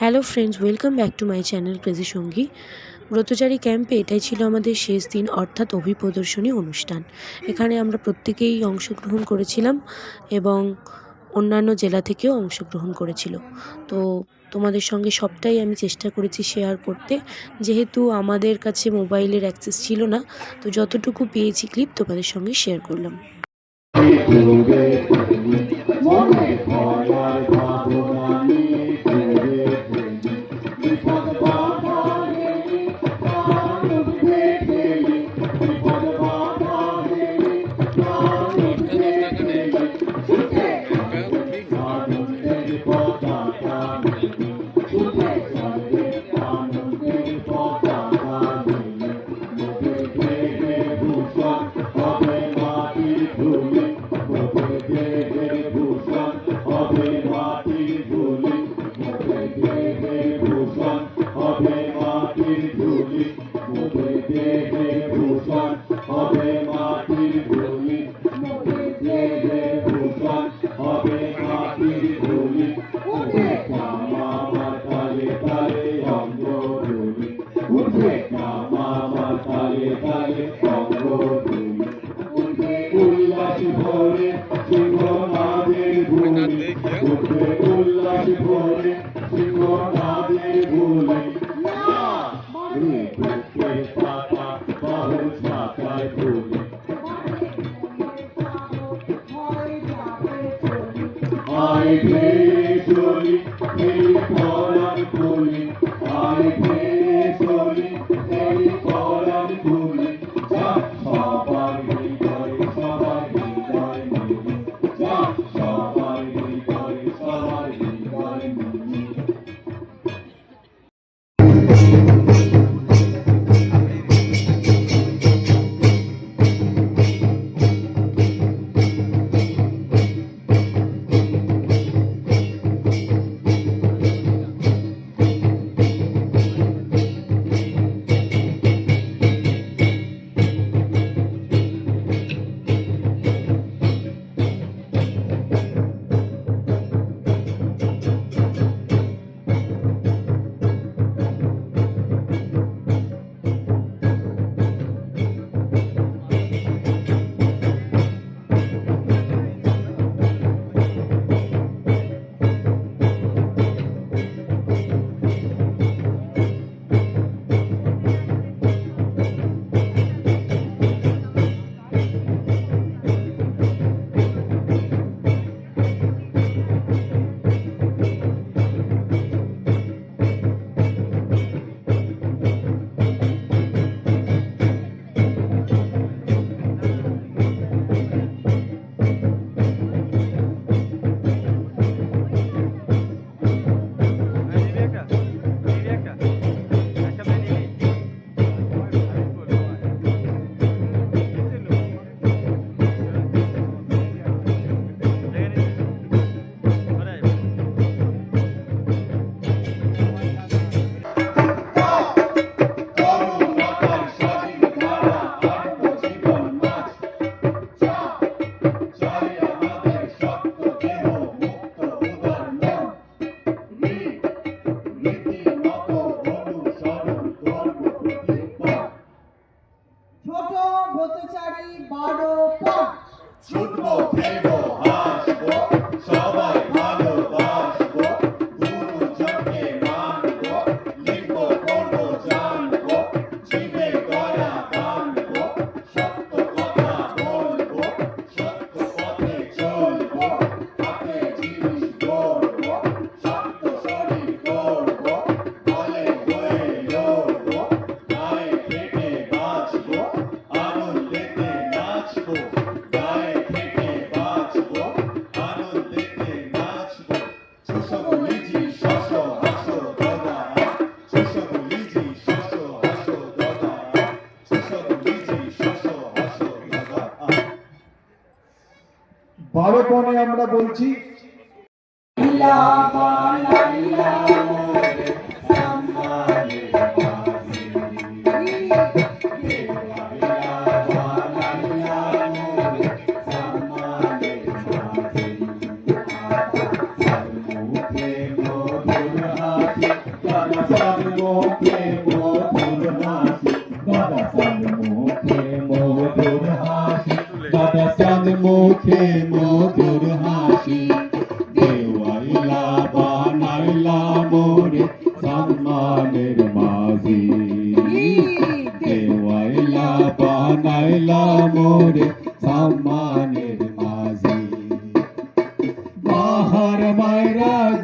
Hello friends welcome back to my channel crazy সঙ্গী ব্রতচারী ক্যাম্পে এটাই ছিল আমাদের শেষ দিন, অর্থাৎ অভিপ্রদর্শনী অনুষ্ঠান। এখানে আমরা প্রত্যেকেই অংশগ্রহণ করেছিলাম এবং অন্যান্য জেলা থেকেও অংশগ্রহণ করেছিল। তো তোমাদের সঙ্গে সবটাই আমি চেষ্টা করেছি শেয়ার করতে। যেহেতু আমাদের কাছে মোবাইলের অ্যাক্সেস ছিল না, তো যতটুকু পেয়েছি ক্লিপ তোমাদের সঙ্গে শেয়ার করলাম। উল্লাসী ভরে সিংহ মাদের ভুলে উল্লাসী ভরে সিংহ মাদের ভুলে।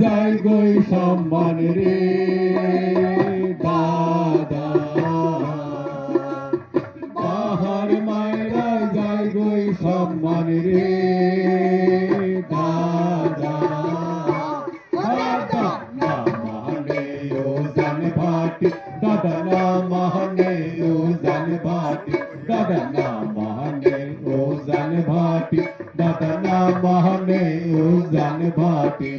যায় গই সম্মান রে, দাদা। বাহার মায়রা যায় গই সম্মান রে, দাদা। দাদা না মানে ও জান ভাটি, দাদা না মানে ও ভাটি, দাদা না জান ভাটি।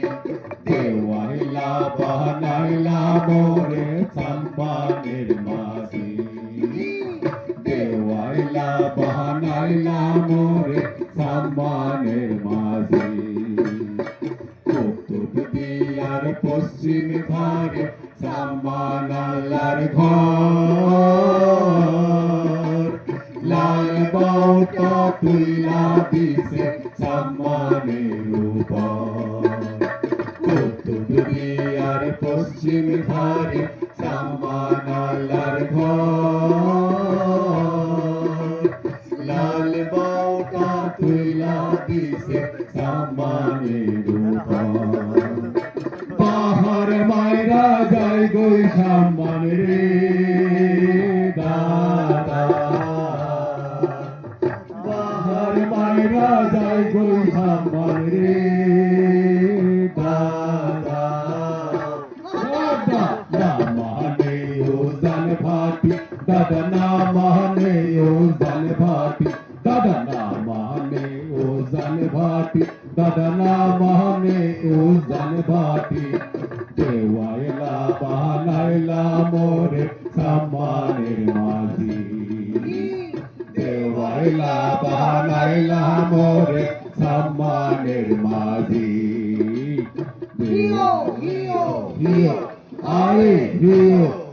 মোরে সম্মানের মাঝি। দেওয়াইলা বানাইলা মোরে সম্মানের মাঝি। কুতুব দিয়ার পশ্চিম ধারে সম্মান আল্লাহর ঘর। লাল বাউটা তুইলা দিছে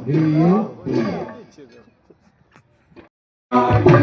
হিও you? Do কি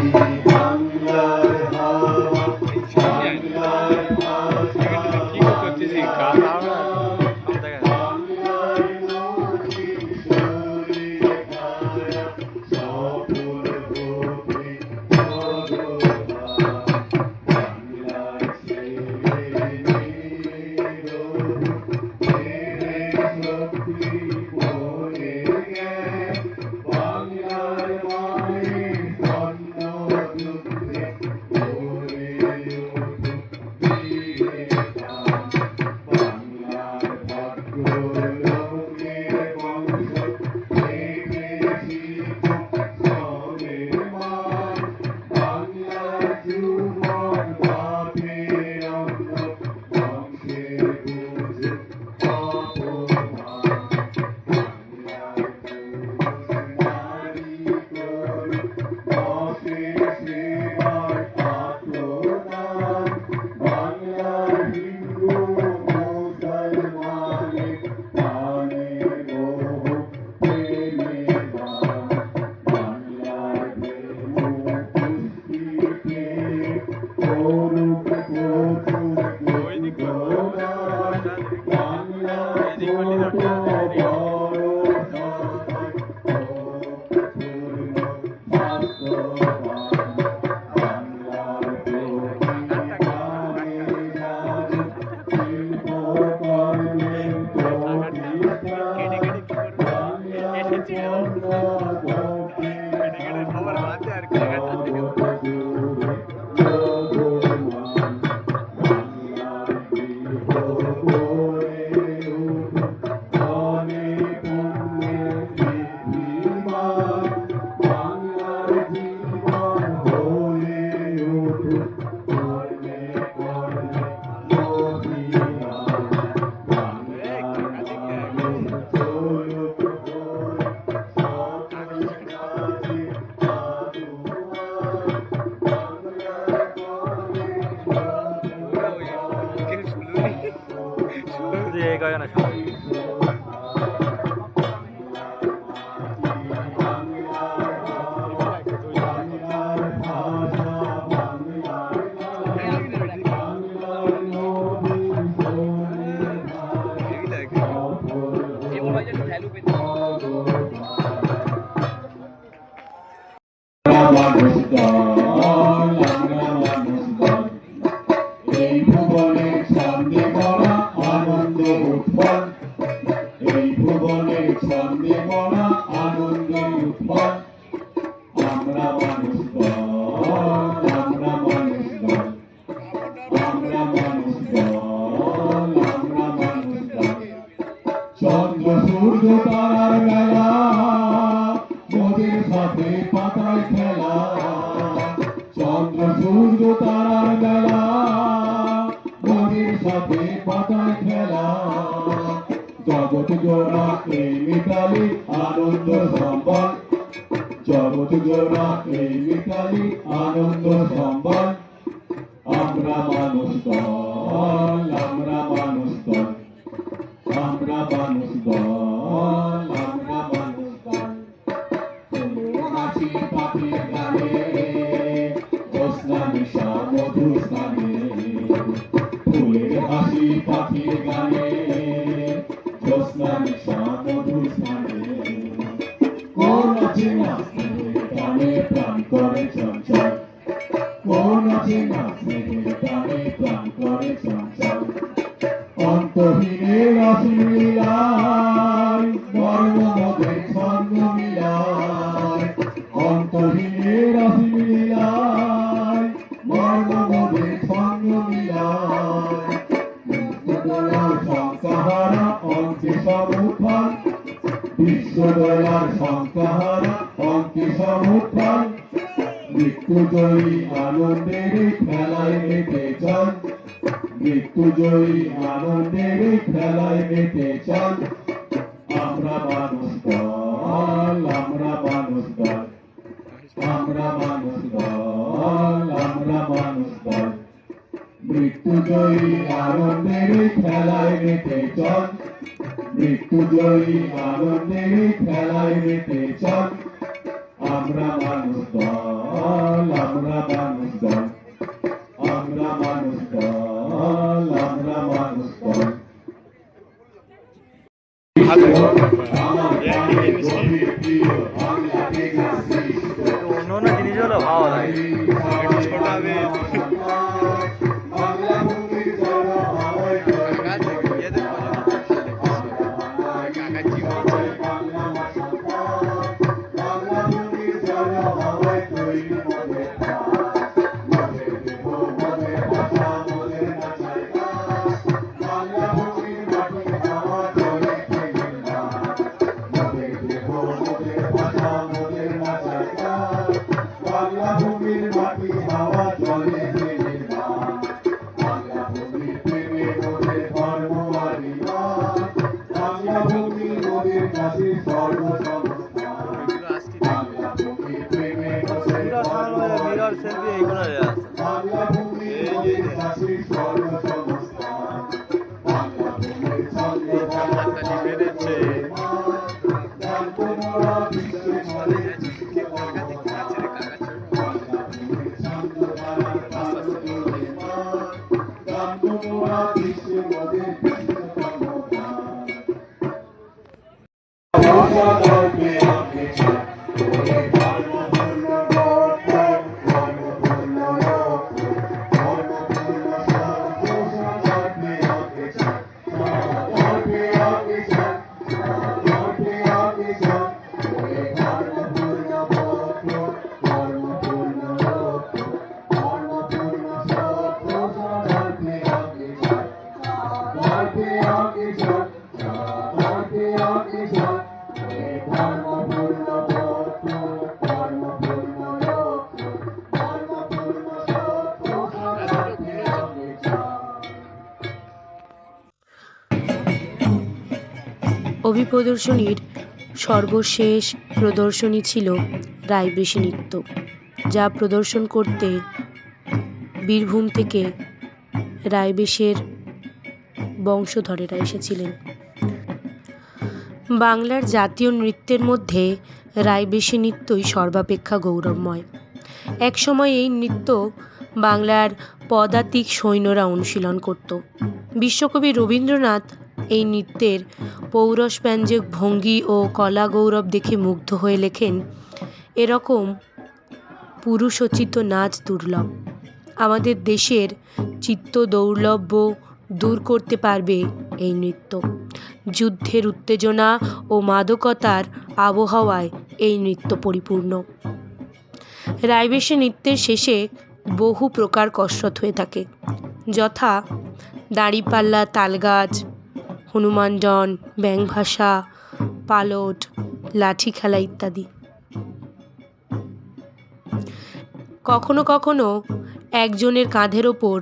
Thank you. মানুষ খেলা জগৎ জোড়া এই মিতালি আনন্দ সম্বল। জগৎ জোড়া এই মিতালি আনন্দ সম্বল। আমরা মানুষ দল, আমরা মানুষ দল। আমরা মানুষ দল, আমরা মানুষ দল। হাসি পাখির গানে জ্যোৎস্না নিশা হাসি পাখির গানে, জ্যোৎস্না নিশা মধুর স্থানে কোন আছে না স্নেহের গানে প্রাণ করে চঞ্চল কোন আছে প্রাণ আনন্দের খেলায় মেতে চান মৃত্যুজয়ী আনন্দের খেলায় মেতে চান আমরা মানুষ দল, আমরা মানুষ দল। আমরা মানুষ দল, আমরা মানুষ দল। মৃত্যুজয়ী আনন্দের খেলায় মেতে চান মৃত্যুজয়ী আনন্দের খেলায় মেতে চান আমরা মানুষ দল, আমরা কাকা জীবন অভিপ্রদর্শনীর সর্বশেষ প্রদর্শনী ছিল রায়বৃষি নৃত্য, যা প্রদর্শন করতে বীরভূম থেকে রায়বেশের বংশধরেরা এসেছিলেন। বাংলার জাতীয় নৃত্যের মধ্যে রায়বেশি নৃত্যই সর্বাপেক্ষা গৌরবময়। একসময় এই নৃত্য বাংলার পদাতিক সৈন্যরা অনুশীলন করত। বিশ্বকবি রবীন্দ্রনাথ এই নৃত্যের পৌরষ ব্যঞ্জক ভঙ্গি ও কলা গৌরব দেখে মুগ্ধ হয়ে লেখেন, এরকম পুরুষোচিত নাচ দুর্লভ। আমাদের দেশের চিত্ত দৌর্লভ্য দূর করতে পারবে এই নৃত্য। যুদ্ধের উত্তেজনা ও মাদকতার আবহাওয়ায় এই নৃত্য পরিপূর্ণ। রাইবেশে নৃত্যের শেষে বহু প্রকার কসরত হয়ে থাকে, যথা দাঁড়িপাল্লা, তালগাছ হনুমান ডন ব্যাং ভাষা, পালট, লাঠি খেলা ইত্যাদি। কখনো কখনো একজনের কাঁধের ওপর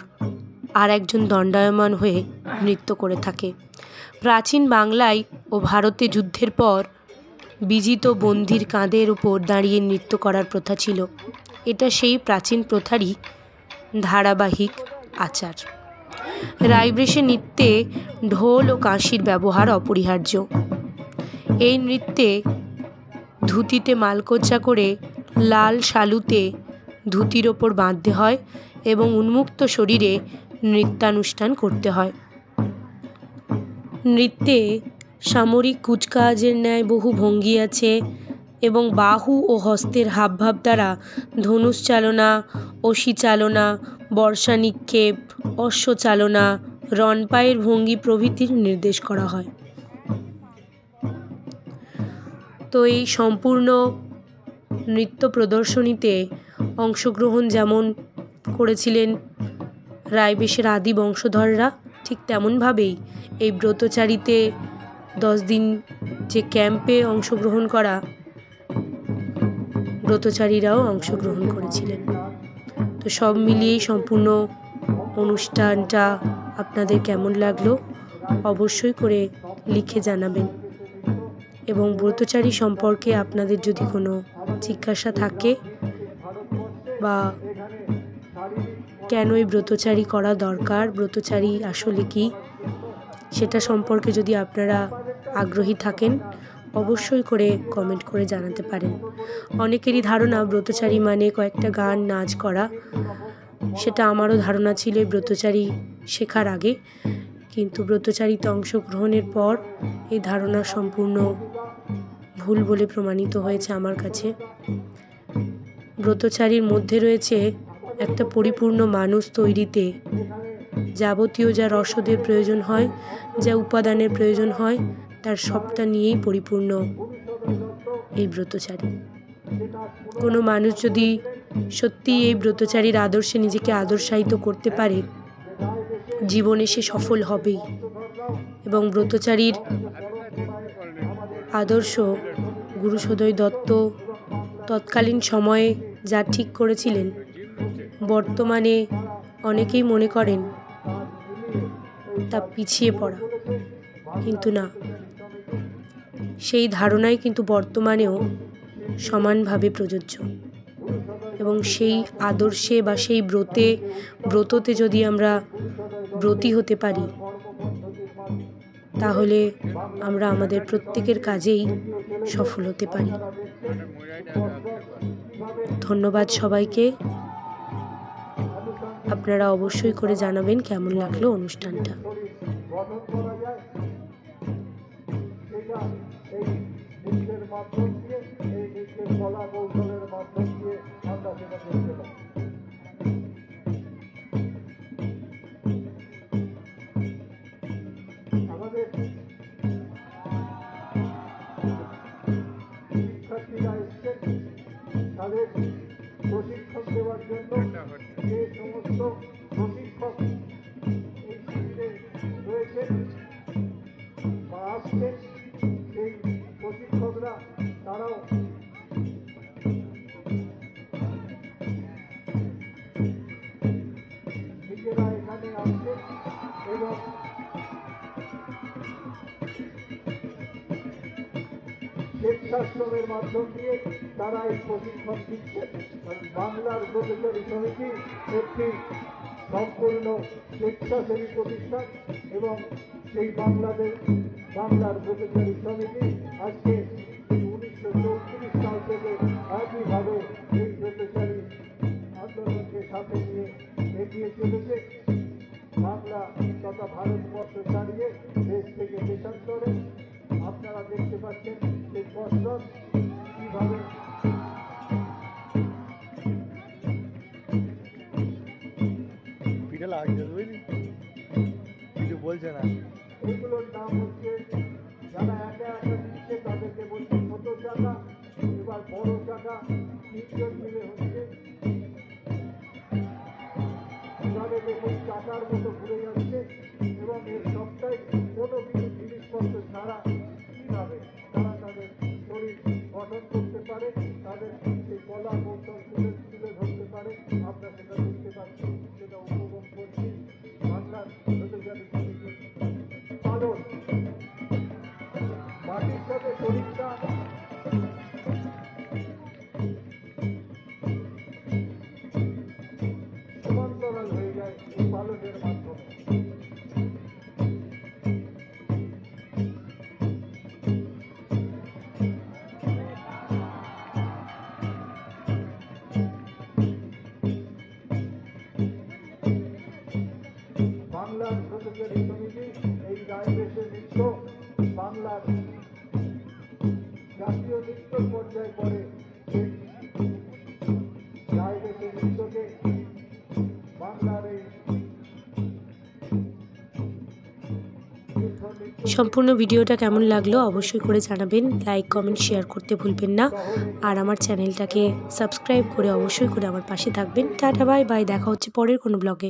আর একজন দণ্ডায়মান হয়ে নৃত্য করে থাকে। প্রাচীন বাংলায় ও ভারতে যুদ্ধের পর বিজিত বন্দির কাঁধের উপর দাঁড়িয়ে নৃত্য করার প্রথা ছিল। এটা সেই প্রাচীন প্রথারই ধারাবাহিক আচার। রাইব্রেশে নৃত্যে ঢোল ও কাঁসির ব্যবহার অপরিহার্য। এই নৃত্যে ধুতিতে মালকোচা করে লাল শালুতে ধুতির ওপর বাঁধতে হয় এবং উন্মুক্ত শরীরে নৃত্যানুষ্ঠান করতে হয়। নৃত্যে সামরিক কুচকাওয়াজের ন্যায় বহু ভঙ্গি আছে এবং বাহু ও হস্তের হাবভাব দ্বারা ধনুষ চালনা অসি চালনা বর্ষা নিক্ষেপ অশ্ব চালনা রণপায়ের ভঙ্গি প্রভৃতির নির্দেশ করা হয়। তো এই সম্পূর্ণ নৃত্য প্রদর্শনীতে অংশগ্রহণ যেমন করেছিলেন রায়বেশের আদি বংশধররা, ঠিক তেমনভাবেই এই ব্রতচারীতে দশ দিন যে ক্যাম্পে অংশগ্রহণ করা ব্রতচারীরাও অংশগ্রহণ করেছিলেন। তো সব মিলিয়েই সম্পূর্ণ অনুষ্ঠানটা আপনাদের কেমন লাগল অবশ্যই করে লিখে জানাবেন। এবং ব্রতচারী সম্পর্কে আপনাদের যদি কোনো জিজ্ঞাসা থাকে বা কেন এই ব্রতচারী করা দরকার, ব্রতচারী আসলে কি, সেটা সম্পর্কে যদি আপনারা আগ্রহী থাকেন অবশ্যই করে কমেন্ট করে জানাতে পারেন। অনেকেরই ধারণা ব্রতচারী মানে কয়েকটা গান, নাচ করা। সেটা আমারও ধারণা ছিল ব্রতচারী শেখার আগে। কিন্তু ব্রতচারীতে অংশগ্রহণের পর এই ধারণা সম্পূর্ণ ভুল বলে প্রমাণিত হয়েছে আমার কাছে। ব্রতচারীর মধ্যে রয়েছে একটা পরিপূর্ণ মানুষ তৈরিতে যাবতীয় যা রসদের প্রয়োজন হয়, যা উপাদানের প্রয়োজন হয় তার সবটা নিয়েই পরিপূর্ণ এই ব্রতচারী। কোনো মানুষ যদি সত্যি এই ব্রতচারীর আদর্শে নিজেকে আদর্শায়িত করতে পারে, জীবনে সে সফল হবেই। এবং ব্রতচারীর আদর্শ গুরু সদয় দত্ত তৎকালীন সময়ে যা ঠিক করেছিলেন, বর্তমানে অনেকেই মনে করেন তা পিছিয়ে পড়া। কিন্তু না সেই ধারণাই কিন্তু বর্তমানেও সমানভাবে প্রযোজ্য। এবং সেই আদর্শে বা সেই ব্রতে, ব্রততে যদি আমরা ব্রতী হতে পারি, তাহলে আমরা আমাদের প্রত্যেকের কাজেই সফল হতে পারি। ধন্যবাদ সবাইকে। আপনারা অবশ্যই করে জানাবেন কেমন লাগল অনুষ্ঠানটা। মাধ্যম দিয়ে এই আমাদের শিক্ষার্থীরা এসছেন তাদের তারা এই প্রশিক্ষণ দিচ্ছেন বাংলার প্রতিচারী সমিতি একটি সম্পূর্ণ স্বেচ্ছাসেবী প্রতিষ্ঠান এবং সেই বাংলাদেশ বাংলার প্রতিচারী সমিতি আজকে উনিশশো চৌত্রিশ সাল থেকে একইভাবে এই প্রতিচারী আন্দোলনকে সাথে নিয়ে এগিয়ে চলেছে। বাংলা তথা ভারতবর্ষ ছাড়িয়ে দেশ থেকে দেশান্তরে। আপনারা দেখতে পাচ্ছেন সেই কসরত কীভাবে পিঠে লাগছে, বুঝলি? কিছু বলছে না। এইগুলোর নাম হচ্ছে, যারা একা একা দিচ্ছে, তাদেরকে বলছে ছোট চাকা, এবার বড় চাকা, তিনজন মিলে হচ্ছে। এভাবে দেখুন, চাকার মতো ঘুরে যাচ্ছে, এবং এর সবটাই কোনো কিছু জিনিসপত্র ছাড়া কীভাবে? তারা সাথে সমান্তরাল হয়ে যায় এই পালনের মাধ্যমে। সম্পূর্ণ ভিডিওটা কেমন লাগল অবশ্যই করে জানাবেন। লাইক কমেন্ট শেয়ার করতে ভুলবেন না। আর আমার চ্যানেলটাকে সাবস্ক্রাইব করে অবশ্যই করে আমার পাশে থাকবেন। টাটা বাই বাই দেখা হচ্ছে পরের কোনো ব্লগে